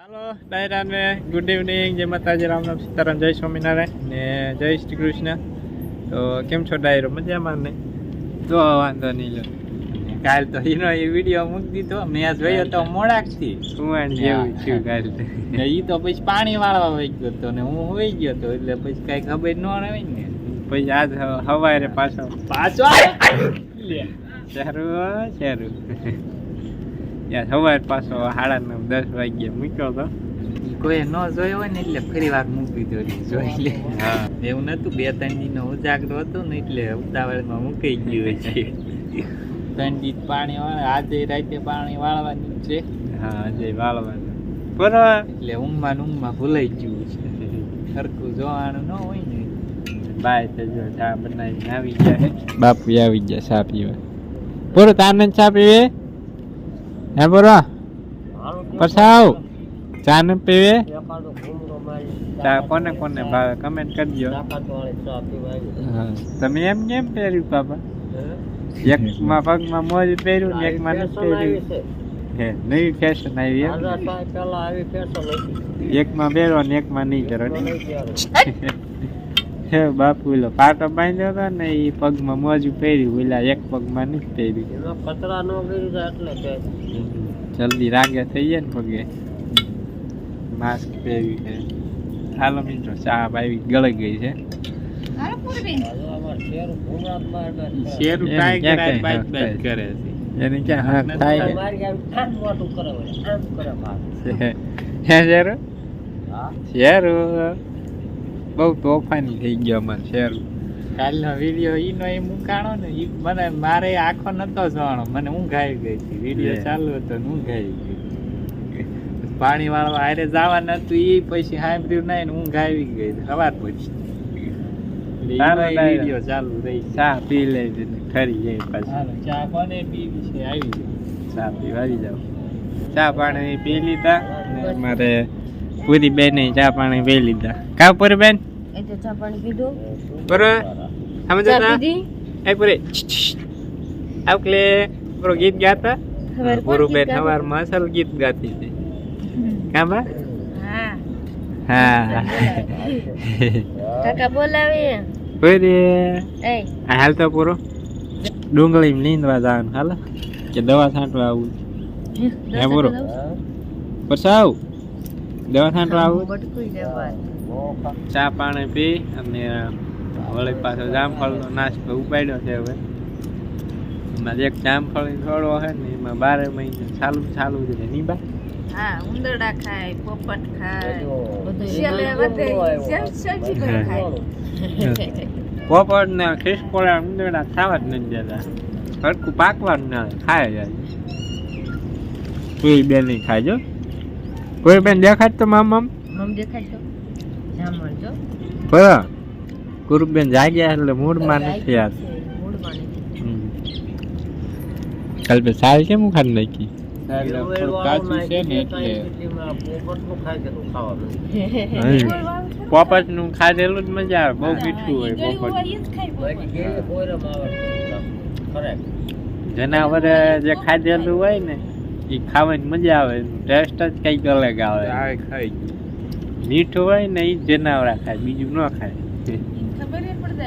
હાલો ડાયરાને good evening જય માતાજી રામ રામ સીતારામ જય સ્વામિનારાયણ ને જય શ્રી કૃષ્ણ. તો કેમ છો ડાયરો? મજામાં ને? તો વાંધો નહીં લો કાલ તો એનો એ વીડિયો મૂકી દીધો. મેં જોયો તો મોડાકથી. કુંવાણ જેવું થયું કાલ. એ તો પછી પાણી વાળવા વહી ગયો તો ને હું હોઈ ગયો તો એટલે પછી કઈ ખબર ન આવે ને. પછી આજ હવારે પાછો. પાછો સારું સારું યાર સવાર પાછો સાડા નવ દસ વાગ્યે મૂક્યો તો. કોઈ ન જોયો હોય ને એટલે ફરી વાર મૂકી દો જોઈ લે. હા. એવું નતું બે ત્રણ દી નો ઉજાગરો હતો ને એટલે ઉતાવળમાં મૂકી ગયું છે ત્રણ દી પાણી વાળે આજે રાતે પાણી વાળવાનું છે. હા આજે વાળવાનું. બરોબર એટલે ઊંઘમાં ઊંઘમાં ભૂલાઈ ગયું છે. સરખું જોવાનું ન હોય ને. બાય તો જો ચા બનાવીને આવી ગયા. બાપુ આવી ગયા ચા પીવા. બોલો તાને ચા પીવે? હે બોલો. આવ ચા ને પીવે? ચા કોને કોને ભાવે? કમેન્ટ કરજો હા. તમે એમ કેમ પહેર્યું બાપા? એકમાં પગમાં મોજ પહેર્યું ને એકમાં નથી પહેર્યું. હે નવી ફેશન આવી એમ? એકમાં પહેરો ને એકમાં નહીં હે બાપુ ઓલો પાટો બાંધ્યો હતો ને એ પગમાં મોજું પહેર્યું ઓલા એક પગમાં નથી પહેર્યું. જલ્દી રાગે થઈ જાય ને પગે. માસ્ક પહેર્યું છે. હાલો મિત્રો ચા આવી ગળી ગઈ છે. શેર એને ટ્રાય ક્યાં કરાય કઈ બાઈક બાઈક કરે છે. એને ક્યાં હાથ થાય. છે હે શેરું? શેરું? બહુ તોફાની થઈ ગયો અમારે શેર. કાલનો વીડિયો ઈનો એ મૂકાણો ને ઈ મને મારે આખો નતો જોવાનો. મને ઊંઘ આવી ગઈ હતી. વીડિયો ચાલુ હતો ને ઊંઘ આવી ગઈ પાણી વાળવા આરે જવા નતું ઈ પછી સાંભળ્યું નહીં ને ઊંઘ આવી ગઈ સવાર પછી. વીડિયો ચાલુ રહી ચા પી ને ખરી જાય પાછી. ચા કોને પીવી છે? આવી જાય ચા પીવા આવી જાવ ચા પાણી પી લીધા મારે પૂરી બેન ચા પાણી પી લીધા. કા પૂરી બેન? બરોબર સમજો તા. એ પૂરી આવકલે પૂરો ગીત ગાતા. પૂરું બેન સવારમાં અસલ ગીત ગાતી હતી. કા બા હા. કાકા બોલાવી. પૂરી એ આ હાલ તો પૂરો. ડુંગળી નીંદવા જવાનું હાલ. કે દવા છાંટવા આવું. હે બોલો પરસાવ. દવા છાંટવા આવું. બટકુઈ જવા ચા પાણી પી અને વળી પાછો જામફળનો નાસ્તો ઉપાડ્યો છે હવે. એમાં એક જામફળ થોડો છે ને એમાં બારે મહિને ચાલુ ચાલુ જ રહે નહીં બા? હા ઉંદરડા ખાય પોપટ ખાય છેલ્લે વધે સબ- સબ્જી પણ ખાય. પોપટ ને ખિસકોળા ઉંદરડા ખાવા જ નથી દેતા. હરખું પાકવાનું ના ખાય જાય. કોઈ બેન નહીં ખાજો કોઈ બેન દેખાય તો મામ? મમ દેખાય તો જામણ જો બરાબર ગુરુબેન જાગ્યા એટલે મૂડમાં નથી યાર. કાલ બે સાલ કેમ ખાલી નાખી? થોડું કાચું છે ને એટલે હમ. પોપટનું ખાધેલું જ મજા આવે બહુ મીઠું હોય પોપટ જનાવરે જે ખાધેલું હોય ને એ ખાવાની મજા આવે ટેસ્ટ જ કંઈક અલગ આવે. ખાઈ ગયું. મીઠું હોય ને એ જનાવરા ખાય બીજું ન ખાય. ખબર ય પડે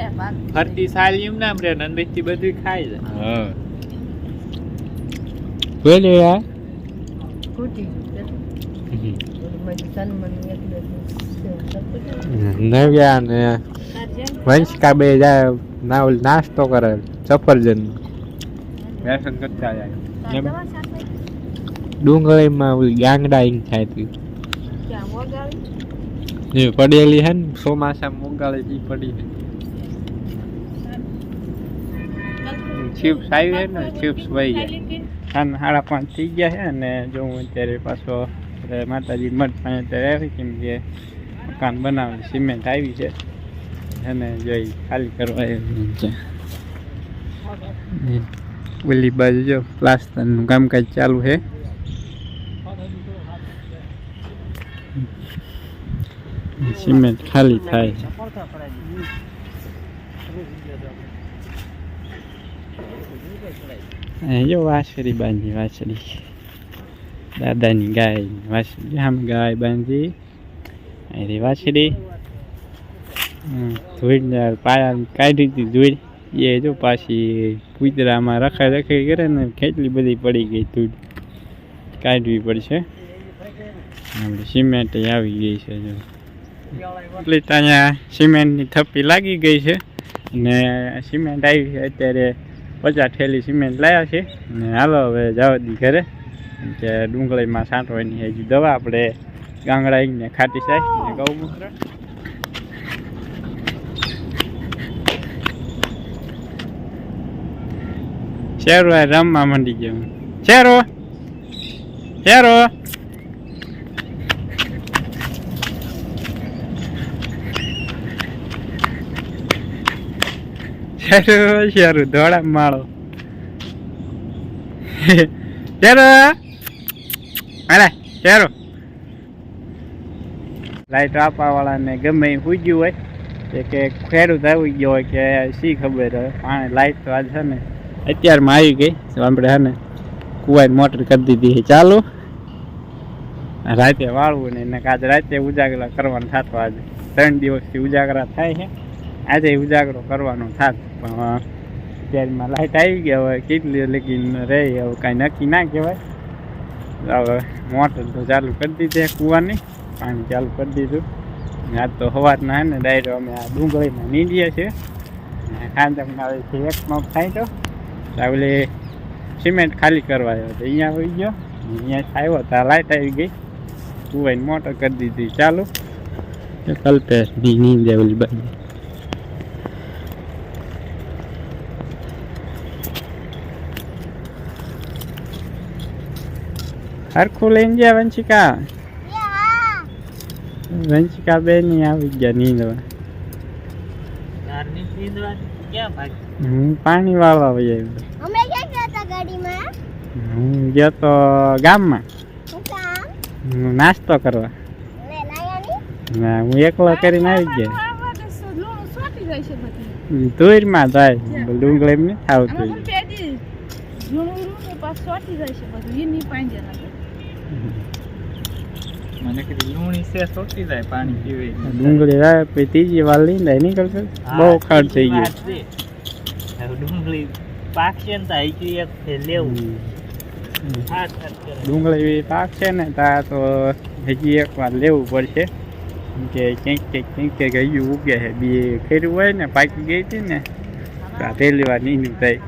ફરતી સાલી એમ નામ રે અંદરથી બધું ખાય છે. હા. ખૂટી નવ્યા ને વંશકા બે જાય ના નાસ્તો કરે સફરજન. વ્યસન કરતા જાય. ડુંગળીમાં ગાંગડા ઈંગ થાય હતી ક્યાં વગાડી એ પડેલી હે ને ચોમાસા મોગાળી ઈ પડી છે ચિપ્સ આવી હે ને ચિપ્સ વહી ગયા. સાંજ સાડા પાંચ થઈ ગયા છે અને જો હું અત્યારે પાછો માતાજી મઠ પાસે અત્યારે આવી કેમ કે મકાન બનાવે સિમેન્ટ આવી છે. અને જોઈ ખાલી કરવા આવી છે ઓલી બાજુ જો પ્લાસ્ટરનું કામકાજ ચાલુ છે સિમેન્ટ ખાલી થાય. જો વાછડી બાંધી વાછડી. દાદાની ગાય વાસળી આમ ગાય બાંધી. વાસળી હમ, ધૂળ પાયા કાઢી હતી ધૂળ. એ જો પાછી કૂતરામાં રખાઈ રખાઈ કરે ને કેટલી બધી પડી ગઈ ધૂળ. કાઢવી પડશે. આપણે સિમેન્ટ આવી ગઈ છે જો. એટલે સિમેન્ટની થપ્પી લાગી ગઈ છે ને સિમેન્ટ આવી છે. અત્યારે પચાસ થેલી સિમેન્ટ લાવ્યા છે. ને હાલો હવે જાવદી ઘરે. કે ડુંગળીમાં છાંટવાની હજી દવા. આપણે ગાંગડાઈને ખાટી સાસ ને ગૌમૂત્ર શેરો રમવા માંડી ગયો શેરો! શેરો! શેરો શેરો ધોળા માળો. શેરો? અરે, શેરો? લાઈટ આપવા વાળાને ગમે એ પૂજ્યું હોય કે કે ખેડૂત આવી ગયો હોય કે શી ખબર હોય. પાણી, લાઈટ તો આજ છે ને, અત્યારમાં આવી ગઈ. આપણે હે ને કુવાની મોટર કરી દીધી ચાલુ? રાતે વાળવું ને એને આજ રાતે ઉજાગરા કરવાનું થતું આજે ત્રણ દિવસથી ઉજાગરા થાય છે. આજે ઉજાગરો કરવાનો થાત, પણ અત્યારમાં લાઇટ આવી ગયા હોય, કેટલી લગીન રહે હવે કાંઈ નક્કી ના કહેવાય. હવે મોટર તો ચાલુ કરી દીધી કૂવાની, પાણી ચાલુ કરી દીધું. આજ તો સવારના હે ને ડાયરો અમે આ ડુંગળીમાં નીંદીએ છીએ. ખાંડમના આવે છે એક મગ થાય તો એટલે સિમેન્ટ ખાલી કરવા આવ્યો તો અહીંયા આવી ગયો. અહીંયા આવ્યો, તો લાઇટ આવી ગઈ. કૂવાઈને મોટર કરી દીધી ચાલુ. કલ્પેશની નીંદે ઓલી બાજુ. હરખું લઈને ગયા વંશિકા. વંશિકા બેન આવી ગયા નીંદવા. હું પાણી વાળવા વહી આવ્યો. હું ગયો તો ગામમાં. હું નાસ્તો કરવા. ની ના હું એકલો કરીને આવી ગયા. સોટી જાય ડુંગળી એમ નથી આમાં આવતું. મને કીધું લૂણી છે સોટી જાય પાણી પીવે. ડુંગળી આવે પછી ત્રીજી વાર લઈને નીકળશે. બહુ ખર્ચ થઈ ગયો ડુંગળી પાકશે ને તો હજી એક લેવું. ડુંગળી પાક છે ને ત્યાં તો હજી એક વાર લેવું પડશે. કે ક્યાંક ક્યાંક ક્યાંક ક્યાંક હજુ ઉગે છે. બે ખેડું હોય ને પાકી ગઈ હતી ને પહેલી વાર નહીં થાય.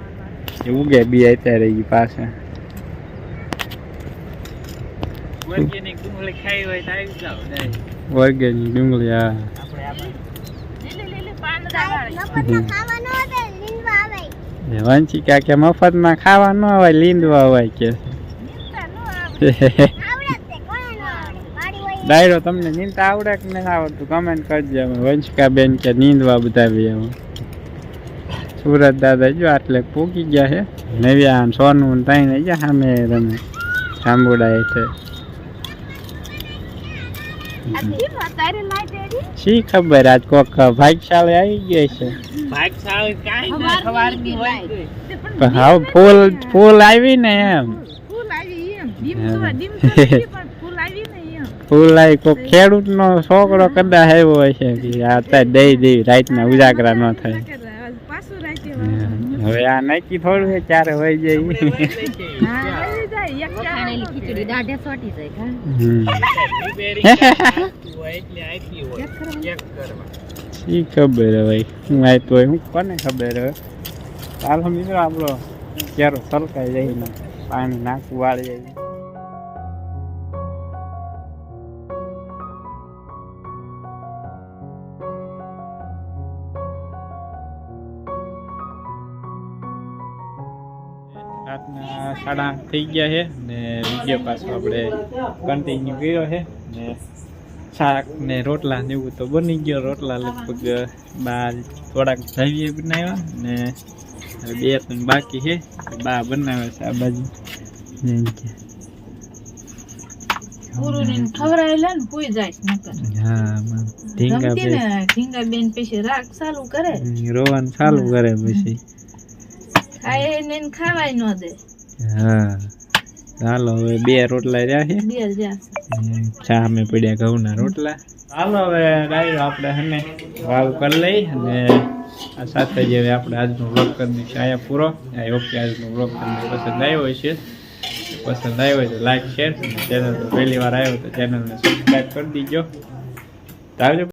એ ઉગે બી અત્યારે એ પાસે ઓર્ગેનિક ડુંગળી ખાઈ હોય તો આવી જાવ. ઓર્ગેનિક ડુંગળી હા. આવે આવે વંશિકા કે મફતમાં ખાવા ન હોય લીંદવા હોય કે. નીંદતા ન આવે હોય. ડાયરો તમને નીંદતા આવડે કે નહીં આવડતું? કમેન્ટ કરજો અમે વંશિકા બેન કે નીંદવા બતાવીએ અમે સુરત દાદા જો આટલે પૂકી ગયા છે નવ્યા સોનું ને તાઈને ગયા સામે રમે. જાંબુડા હેઠે. શી ખબર? આજ કોક ભાગશાળી આવી ગઈ છે. ભાગશાળી કાંઈ ના હોય હવે ફૂલ ફૂલ આવી ને એમ. ફૂલ આવી એમ. ડીમ તો ડીમ તો પણ ફૂલ આવી ને એમ. ફૂલ આવી. કોક ખેડૂત નો છોકરો કદાચ આવ્યો હશે કે આ અત્યારે દઈ દઈ રાતના ઉજાગરા ન થાય. હવે આ નક્કી થોડું છે ક્યારે હોય જાય. આવી શી ખબર ભાઈ હું આયતો હોય, હું કોને ખબર હવે? ચાલો મિત્રો, આપણો ક્યારો સલકાઈ જાય ને, પાણી નાખવું વાળી જાય રાતના સાડા આઠ થઈ ગયા છે ને વીડિયો પાછો આપણે કન્ટિન્યુ કર્યો છે ને શાક ને રોટલા ને એવું તો બની ગયો. રોટલા લગભગ બા થોડાક જાવીએ બનાવ્યા ને બે ત્રણ બાકી છે. બા બનાવે છે આ બાજુ. રોવાનું ચાલુ કરે પછી. ખાય ને ખાવાય ન દે. હા. હાલો હવે બે રોટલા રહ્યા છે. બે ચા અમે પડ્યા ઘઉંના રોટલા. હાલો હવે ડાયરો આપણે હને વાવ કરી લઈ અને આ સાથે જ હવે આપણે આજનો વ્લોગ કરી દઈશું અહીંયા પૂરો. આઈ હોપ કે આજનો વ્લોગ તમને પસંદ આવ્યો હશે. પસંદ આવ્યો હોય તો લાઈક શેર ચેનલ તો પહેલી વાર આવ્યો તો ચેનલને સબસ્ક્રાઈબ કરી દીજો. આવજો.